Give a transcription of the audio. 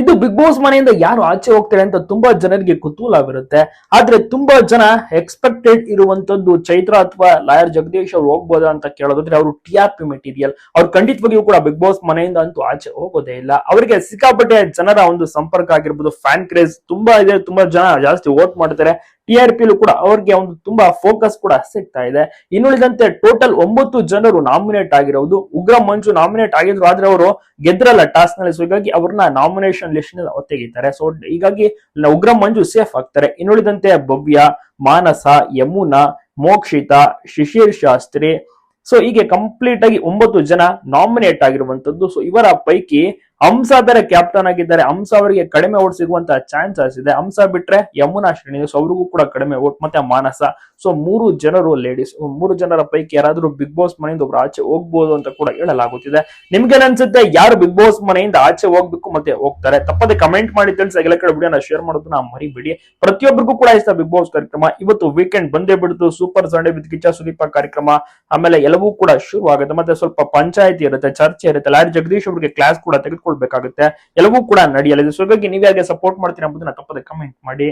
ಇದು big boss ಮನೆಯಿಂದ ಯಾರು ಆಚೆ ಹೋಗ್ತಾರೆ ಅಂತ ತುಂಬಾ ಜನರಿಗೆ ಕುತೂಹಲವಿರುತ್ತೆ. ಆದ್ರೆ ತುಂಬಾ ಜನ ಎಕ್ಸ್ಪೆಕ್ಟೆಡ್ ಇರುವಂತದ್ದು ಚೈತ್ರ ಅಥವಾ ಲಾಯರ್ ಜಗದೀಶ್ ಅವ್ರು ಹೋಗ್ಬೋದಾ ಅಂತ ಕೇಳೋದಾದ್ರೆ ಅವರು ಟಿ ಆರ್ ಪಿ ಮೆಟೀರಿಯಲ್ ಅವ್ರು ಖಂಡಿತವಾಗಿಯೂ ಕೂಡ ಬಿಗ್ ಬಾಸ್ ಮನೆಯಿಂದ ಅಂತೂ ಆಚೆ ಹೋಗೋದೇ ಇಲ್ಲ. ಅವರಿಗೆ ಸಿಕ್ಕಾಪಟ್ಟೆ ಜನರ ಒಂದು ಸಂಪರ್ಕ ಆಗಿರ್ಬೋದು ಫ್ಯಾನ್ ಕ್ರೇಜ್ ತುಂಬಾ ಇದೆ, ತುಂಬಾ ಜನ ಜಾಸ್ತಿ ವೋಟ್ ಮಾಡ್ತಾರೆ. ಟಿ ಆರ್ ಕೂಡ ಅವ್ರಿಗೆ ಒಂದು ತುಂಬಾ ಫೋಕಸ್ ಕೂಡ ಸಿಗ್ತಾ ಇದೆ. ಇನ್ನುಳಿದಂತೆ ಟೋಟಲ್ ಒಂಬತ್ತು ಜನರು ನಾಮಿನೇಟ್ ಆಗಿರೋದು. ಉಗ್ರ ಮಂಜು ನಾಮಿನೇಟ್ ಆಗಿದ್ರು, ಆದ್ರೆ ಅವರು ಗೆದ್ರಲ್ಲ ಟಾಸ್ನಲ್ಲಿ. ಸೊ ಹೀಗಾಗಿ ಅವ್ರನ್ನ ನಾಮಿನೇಷನ್ ಲಿಸ್ಟ್ ತೆಗಿತಾರೆ ಸೊ ಹೀಗಾಗಿ ಉಗ್ರ ಮಂಜು ಸೇಫ್ ಆಗ್ತಾರೆ. ಇನ್ನುಳಿದಂತೆ ಭವ್ಯ, ಮಾನಸ, ಯಮುನಾ, ಮೋಕ್ಷಿತಾ, ಶಿಶಿರ್ ಶಾಸ್ತ್ರಿ. ಸೊ ಹೀಗೆ ಕಂಪ್ಲೀಟ್ ಆಗಿ ಒಂಬತ್ತು ಜನ ನಾಮಿನೇಟ್ ಆಗಿರುವಂತದ್ದು ಸೊ ಇವರ ಪೈಕಿ ಹಂಸ ಬೇರೆ ಕ್ಯಾಪ್ಟನ್ ಆಗಿದ್ದಾರೆ. ಹಂಸ ಅವರಿಗೆ ಕಡಿಮೆ ಓಟ್ ಸಿಗುವಂತಹ ಚಾನ್ಸಸ್ ಇದೆ. ಹಂಸ ಬಿಟ್ರೆ ಯಮುನಾ ಶ್ರೇಣಿ ಸೊ ಅವ್ರಿಗೂ ಕೂಡ ಕಡಿಮೆ ಓಟ್ ಮತ್ತೆ ಮಾನಸ. ಸೊ ಮೂರು ಜನರು ಲೇಡೀಸ್ ಮೂರು ಜನರ ಪೈಕಿ ಯಾರಾದ್ರೂ ಬಿಗ್ ಬಾಸ್ ಮನೆಯಿಂದ ಒಬ್ರು ಆಚೆ ಹೋಗ್ಬೋದು ಅಂತ ಕೂಡ ಹೇಳಲಾಗುತ್ತಿದೆ. ನಿಮ್ಗೆ ಅನ್ಸುತ್ತೆ ಯಾರು ಬಿಗ್ ಬಾಸ್ ಮನೆಯಿಂದ ಆಚೆ ಹೋಗ್ಬೇಕು ಮತ್ತೆ ಹೋಗ್ತಾರೆ? ತಪ್ಪದೆ ಕಮೆಂಟ್ ಮಾಡಿ ತಿಳಿಸಿ ಎಲ್ಲ ಕಡೆ ವಿಡಿಯೋನ ಶೇರ್ ಮಾಡೋದು ನಾವು ಮರಿಬೇಡಿ. ಪ್ರತಿಯೊಬ್ಬರಿಗೂ ಕೂಡ ಇಷ್ಟ ಬಿಗ್ ಬಾಸ್ ಕಾರ್ಯಕ್ರಮ. ಇವತ್ತು ವೀಕೆಂಡ್ ಬಂದೇ ಬಿಡ್ತು super Sunday with Kichcha Sudeep ಕಾರ್ಯಕ್ರಮ. ಆಮೇಲೆ ಎಲ್ಲವೂ ಕೂಡ ಶುರು ಆಗುತ್ತೆ ಮತ್ತೆ ಸ್ವಲ್ಪ ಪಂಚಾಯತಿ ಇರುತ್ತೆ, ಚರ್ಚೆ ಇರುತ್ತೆ. ಲಾರಿ ಜಗದೀಶ್ ಅವರಿಗೆ ಕ್ಲಾಸ್ ಕೂಡ ತೆಗೆದುಕೊಳ್ಬೇಕಾಗುತ್ತೆ ಎಲ್ಲವೂ ಕೂಡ ನಡೆಯಲಿದೆ ಸೊ ಹಾಗಾಗಿ ನೀವ್ಯಾಗೆ ಸಪೋರ್ಟ್ ಮಾಡ್ತೀರಾ ಎಂಬುದನ್ನ ತಪ್ಪದೆ ಕಮೆಂಟ್ ಮಾಡಿ.